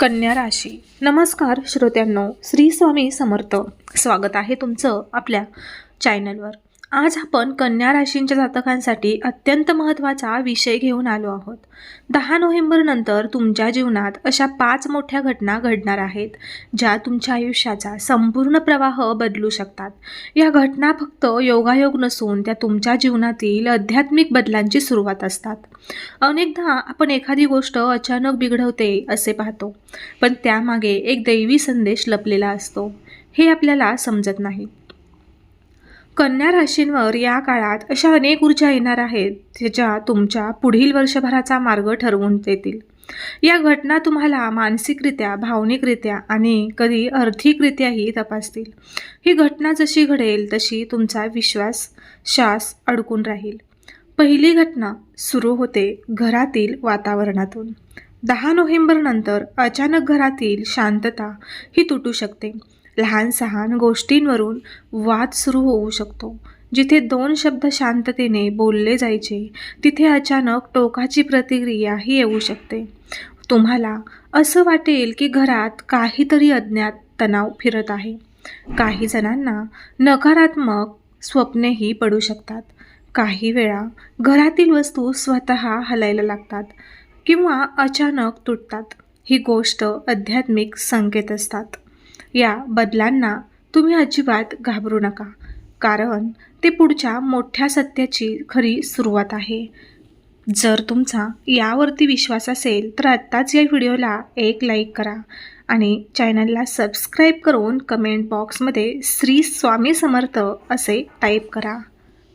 कन्या राशी. नमस्कार श्रोत्यांनो श्री स्वामी समर्थ. स्वागत आहे तुमचं आपल्या चॅनलवर आज आपण कन्या राशींच्या जातकांसाठी अत्यंत महत्त्वाचा विषय घेऊन आलो आहोत. दहा नोव्हेंबरनंतर तुमच्या जीवनात अशा पाच मोठ्या घटना घडणार आहेत ज्या तुमच्या आयुष्याचा संपूर्ण प्रवाह बदलू शकतात. या घटना फक्त योगायोग नसून त्या तुमच्या जीवनातील आध्यात्मिक बदलांची सुरुवात असतात. अनेकदा आपण एखादी गोष्ट अचानक बिघडवते असे पाहतो पण त्यामागे एक दैवी संदेश लपलेला असतो. हे आपल्याला समजत नाही. कन्या राशींवर या काळात अशा अनेक ऊर्जा येणार आहेत ज्या तुमच्या पुढील वर्षभराचा मार्ग ठरवून देतील. या घटना तुम्हाला मानसिकरित्या भावनिकरित्या आणि कधी आर्थिकरित्याही तपासतील. ही घटना जशी घडेल तशी तुमचा विश्वास श्वास अडकून राहील. पहिली घटना सुरू होते घरातील वातावरणातून. दहा नोव्हेंबरनंतर अचानक घरातील शांतता ही तुटू शकते. लहान सहान गोष्टींवरून वाद सुरू होऊ शकतो. जिथे दोन शब्द शांततेने बोलले जायचे तिथे अचानक टोकाची प्रतिक्रिया ही येऊ शकते. तुम्हाला असं वाटेल की घरात काहीतरी अज्ञात तणाव फिरत आहे. काही जणांना नकारात्मक स्वप्नेही पडू शकतात. काही वेळा घरातील वस्तू स्वतः हलायला लागतात किंवा अचानक तुटतात. ही गोष्ट आध्यात्मिक संकेत असतात. या बदलांना तुम्ही अजिबात घाबरू नका. कारण ते पुढच्या मोठ्या सत्याची खरी सुरुवात आहे. जर तुमचा यावरती विश्वास असेल तर आत्ताच या व्हिडिओला एक लाईक करा आणि चॅनलला सबस्क्राईब करून कमेंट बॉक्समध्ये श्री स्वामी समर्थ असे टाईप करा.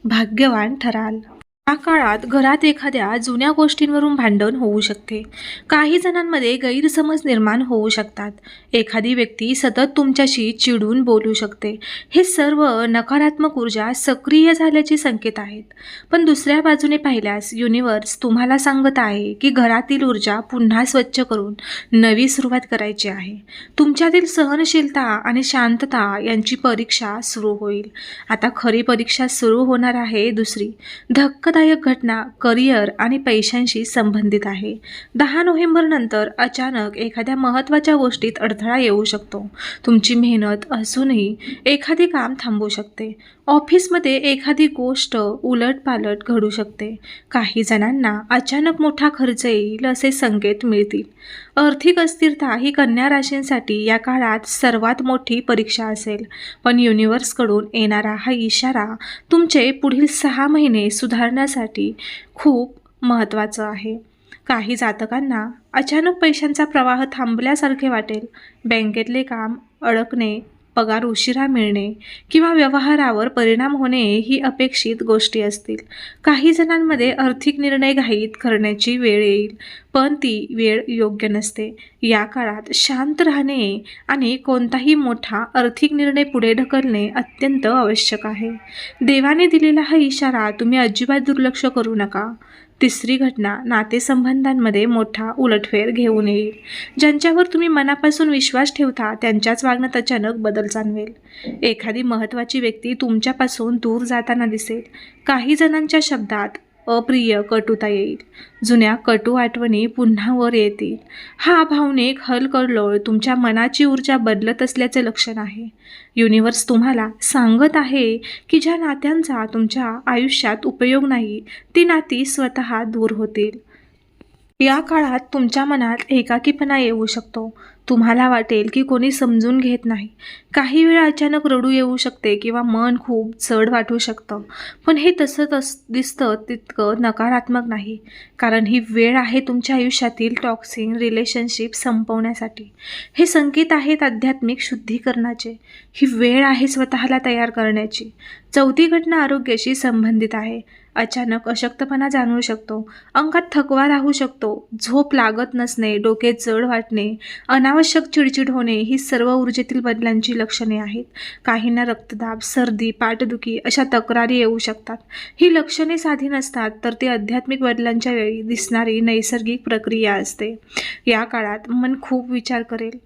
भाग्यवान ठराल. या काळात घरात एखाद्या जुन्या गोष्टींवरून भांडण होऊ शकते. काही जणांमध्ये गैरसमज निर्माण होऊ शकतात. एखादी व्यक्ती सतत तुमच्याशी चिडून बोलू शकते. हे सर्व नकारात्मक ऊर्जा सक्रिय झाल्याचे संकेत आहेत. पण दुसऱ्या बाजूने पाहिल्यास युनिवर्स तुम्हाला सांगत आहे की घरातील ऊर्जा पुन्हा स्वच्छ करून नवी सुरुवात करायची आहे. तुमच्यातील सहनशीलता आणि शांतता यांची परीक्षा सुरू होईल. आता खरी परीक्षा सुरू होणार आहे दुसरी. धक्क धक्कादायक घटना करिअर आणि पैशांशी संबंधित आहे. दहा नोव्हेंबरनंतर अचानक एखाद्या महत्त्वाच्या गोष्टीत अडथळा येऊ शकतो. तुमची मेहनत असूनही एखादे काम थांबू शकते. ऑफिसमध्ये एखादी गोष्ट उलटपालट घडू शकते. काही जणांना अचानक मोठा खर्च येईल असे संकेत मिळतील. आर्थिक अस्थिरता ही कन्या राशींसाठी या काळात सर्वात मोठी परीक्षा असेल. पण युनिव्हर्सकडून येणारा हा इशारा तुमचे पुढील सहा महिने सुधारण्यासाठी खूप महत्त्वाचं आहे. काही जातकांना अचानक पैशांचा प्रवाह थांबल्यासारखे वाटेल. बँकेतले काम अडकणे पगार उशिरा मिळणे किंवा व्यवहारावर परिणाम होणे ही अपेक्षित गोष्टी असतील. काही जणांमध्ये आर्थिक निर्णय घाईत करण्याची वेळ येईल पण ती वेळ योग्य नसते. या काळात शांत राहणे आणि कोणताही मोठा आर्थिक निर्णय पुढे ढकलणे अत्यंत आवश्यक आहे. देवाने दिलेला हा इशारा तुम्ही अजिबात दुर्लक्ष करू नका. तिसरी घटना नातेसंबंधांमध्ये मोठा उलटफेर घेऊन येईल. ज्यांच्यावर तुम्ही मनापासून विश्वास ठेवता त्यांच्याच वागण्यात अचानक बदल जाणवेल. एखादी महत्त्वाची व्यक्ती तुमच्यापासून दूर जाताना दिसेल. काही जणांच्या शब्दात अप्रिय कटुता येईल. जुन्या कटू आठवणी पुन्हा वर येतील. हा भावनिक हलकल्लोळ तुमच्या मनाची ऊर्जा बदलत असल्याचे लक्षण आहे. युनिवर्स तुम्हाला सांगत आहे की ज्या नात्यांचा तुमच्या आयुष्यात उपयोग नाही ती नाती स्वतः दूर होतील. या काळात तुमच्या मनात एकाकीपणा येऊ शकतो. तुम्हाला वाटेल की कोणी समजून घेत नाही. काही वेळा अचानक रडू येऊ शकते किंवा मन खूप जड वाटू शकतं. पण हे तसं तस दिसतं तितकं नकारात्मक नाही. कारण ही वेळ आहे तुमच्या आयुष्यातील टॉक्सिन रिलेशनशिप संपवण्यासाठी. हे संकेत आहेत आध्यात्मिक शुद्धीकरणाचे. ही वेळ आहे स्वतःला तयार करण्याची. चौथी घटना आरोग्याशी संबंधित आहे. अचानक अशक्तपणा जाणवू शकतो. अंगात थकवा राहू शकतो. झोप लागत नसणे डोके जड वाटणे अनावश्यक चिडचिड होणे ही सर्व ऊर्जेतील बदलांची लक्षणे आहेत. काहींना रक्तदाब सर्दी पाठदुखी अशा तक्रारी येऊ शकतात. ही लक्षणे साधी नसतात तर ती आध्यात्मिक बदलांच्या वेळी दिसणारी नैसर्गिक प्रक्रिया असते. या काळात मन खूप विचार करेल.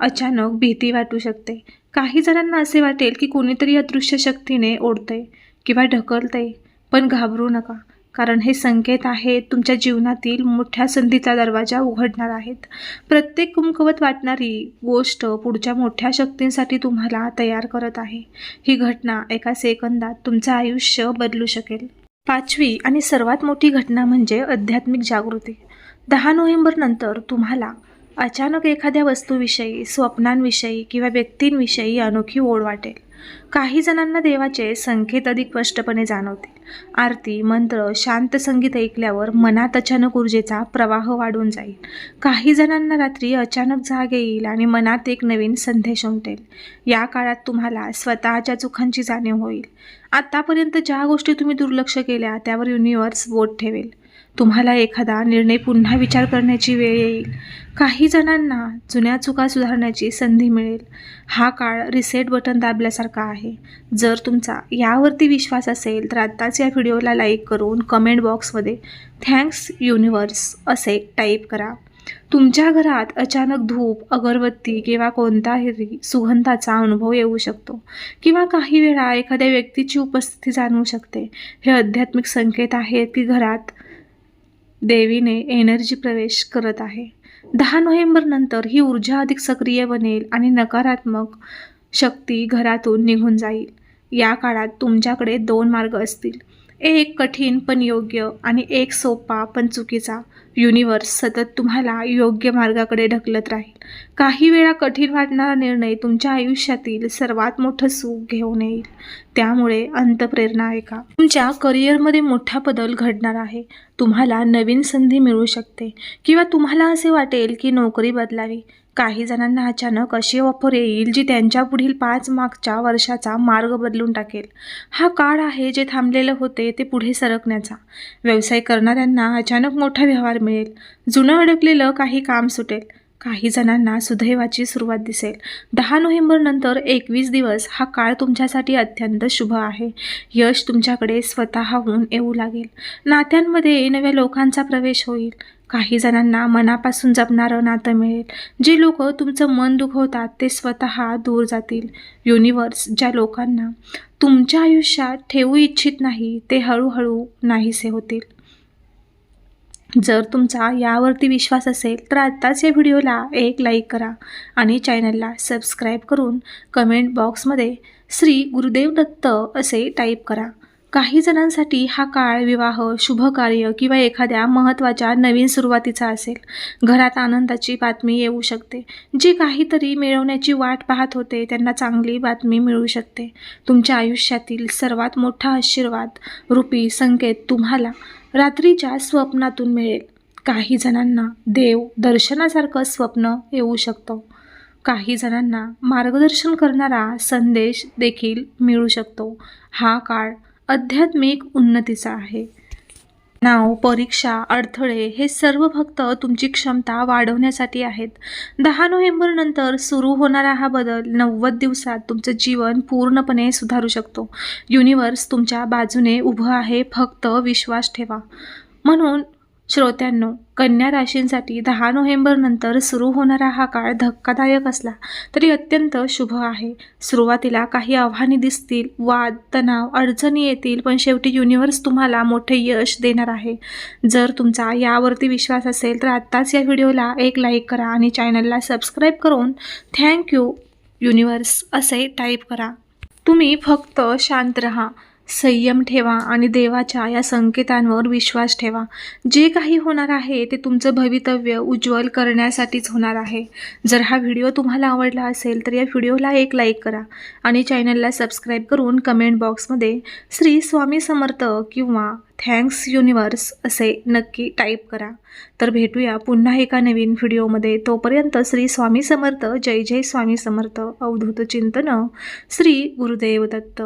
अचानक भीती वाटू शकते. काही जणांना असे वाटेल की कोणीतरी अदृश्य शक्तीने ओढतंय किंवा ढकलतंय पण घाबरू नका कारण हे संकेत आहेत तुमच्या जीवनातील मोठ्या संधीचा दरवाजा उघडणार आहेत. प्रत्येक कुमकवत वाटणारी गोष्ट पुढच्या मोठ्या शक्तींसाठी तुम्हाला तयार करत आहे. ही घटना एका सेकंदात तुमचं आयुष्य बदलू शकेल. पाचवी आणि सर्वात मोठी घटना म्हणजे आध्यात्मिक जागृती. दहा नोव्हेंबरनंतर तुम्हाला अचानक एखाद्या वस्तूविषयी स्वप्नांविषयी किंवा व्यक्तींविषयी अनोखी ओढ वाटेल. काही जणांना देवाचे संकेत अधिक स्पष्टपणे जाणवतील. आरती मंत्र शांत संगीत ऐकल्यावर मनात अचानक ऊर्जेचा प्रवाह वाढून जाईल. काही जणांना रात्री अचानक जाग येईल आणि मनात एक नवीन संदेश उमटेल. या काळात तुम्हाला स्वतःच्या चुकांची जाणीव होईल. आत्तापर्यंत ज्या गोष्टी तुम्ही दुर्लक्ष केल्या त्यावर युनिवर्स बोट ठेवेल. तुम्हाला एखादा निर्णय पुन्हा विचार करण्याची वेळ येईल. काही जणांना जुन्या चुका सुधारण्याची संधी मिळेल. हा काळ रिसेट बटन दाबल्यासारखा आहे. जर तुमचा यावरती विश्वास असेल तर आत्ताच या व्हिडिओला लाईक करून कमेंट बॉक्समध्ये थँक्स युनिवर्स असे टाईप करा. तुमच्या घरात अचानक धूप अगरबत्ती किंवा कोणताही सुगंधाचा अनुभव येऊ शकतो किंवा काही वेळा एखाद्या व्यक्तीची उपस्थिती जाणवू शकते. हे आध्यात्मिक संकेत आहेत की घरात देवीने एनर्जी प्रवेश करत आहे. दहा नोव्हेंबरनंतर ही ऊर्जा अधिक सक्रिय बनेल आणि नकारात्मक शक्ती घरातून निघून जाईल. या काळात तुमच्याकडे दोन मार्ग असतील. एक कठीण पण योग्य आणि एक सोपा पण चुकीचा. युनिवर्स सतत तुम्हाला योग्य मार्गाकडे ढकलत राहील. काही वेळा कठीण वाटणारा निर्णय तुमच्या आयुष्यातील सर्वात मोठं सुख घेऊन येईल. त्यामुळे अंतप्रेरणा ऐका. तुमच्या करिअरमध्ये मोठा बदल घडणार आहे. तुम्हाला नवीन संधी मिळू शकते किंवा तुम्हाला असे वाटेल की नोकरी बदलावी. काही जणांना अचानक अशी ऑफर येईल जी त्यांच्या पुढील पाच मागच्या वर्षाचा मार्ग बदलून टाकेल. हा काळ आहे जे थांबलेलं होते ते पुढे सरकण्याचा. व्यवसाय करणाऱ्यांना अचानक मोठा व्यवहार मिळेल. जुनं अडकलेलं काही काम सुटेल. काही जणांना सुदैवाची सुरुवात दिसेल. दहा नोव्हेंबरनंतर एकवीस दिवस हा काळ तुमच्यासाठी अत्यंत शुभ आहे. यश तुमच्याकडे स्वतःहून येऊ लागेल. नात्यांमध्ये नव्या लोकांचा प्रवेश होईल. काही जणांना मनापासून जपणारं नातं मिळेल. जे लोक तुमचं मन दुखवतात ते स्वतः दूर जातील. युनिवर्स ज्या लोकांना तुमच्या आयुष्यात ठेवू इच्छित नाही ते हळूहळू नाहीसे होतील. जर तुमचा यावरती विश्वास असेल तर आत्ताच या व्हिडिओला एक लाईक करा आणि चॅनलला सबस्क्राईब करून कमेंट बॉक्समध्ये श्री गुरुदेव दत्त असे टाईप करा. काही जणांसाठी हा काळ विवाह शुभ कार्य किंवा एखाद्या महत्त्वाच्या नवीन सुरुवातीचा असेल. घरात आनंदाची बातमी येऊ शकते. जी काहीतरी मिळवण्याची वाट पाहत होते त्यांना चांगली बातमी मिळू शकते. तुमच्या आयुष्यातील सर्वात मोठा आशीर्वाद रूपी संकेत तुम्हाला. रात्रीच्या स्वप्नातून मिळेल. काही जणांना देव दर्शनासारखं स्वप्न येऊ शकतं. काही जणांना मार्गदर्शन करणारा संदेश देखील मिळू शकतो. हा काळ आध्यात्मिक उन्नतीचा आहे. नाव परीक्षा अडथळे हे सर्व फक्त तुमची क्षमता वाढवण्यासाठी आहेत. दहा नोव्हेंबर नंतर सुरू होणारा हा बदल नव्वद दिवसात तुमचं जीवन पूर्णपणे सुधारू शकतो. युनिवर्स तुमच्या बाजूने उभं आहे फक्त विश्वास ठेवा. म्हणून श्रोत्यांनो कन्या राशींसाठी दहा नोव्हेंबर नंतर सुरू होणारा हा काळ धक्कादायक असला तरी अत्यंत शुभ आहे. सुरुवातीला काही आव्हाने दिसतील वाद तणाव अडचणी येतील पण शेवटी युनिवर्स तुम्हाला मोठे यश देणार आहे. जर तुमचा यावरती विश्वास असेल तर आत्ताच या व्हिडिओला एक लाईक करा आणि चॅनलला सबस्क्राईब करून थँक्यू युनिवर्स असे टाईप करा. तुम्ही फक्त शांत रहा. संयम ठेवा आणि देवाच्या या संकेतांवर विश्वास ठेवा. जे काही होणार आहे ते तुमचं भवितव्य उज्ज्वल करण्यासाठीच होणार आहे. जर हा व्हिडिओ तुम्हाला आवडला असेल तर या व्हिडिओला एक लाईक करा आणि चॅनलला सबस्क्राईब करून कमेंट बॉक्समध्ये श्री स्वामी समर्थ किंवा थँक्स युनिवर्स असे नक्की टाईप करा. तर भेटूया पुन्हा एका नवीन व्हिडिओमध्ये तोपर्यंत श्री स्वामी समर्थ जय जय स्वामी समर्थ अवधूत चिंतन श्री गुरुदेव दत्त.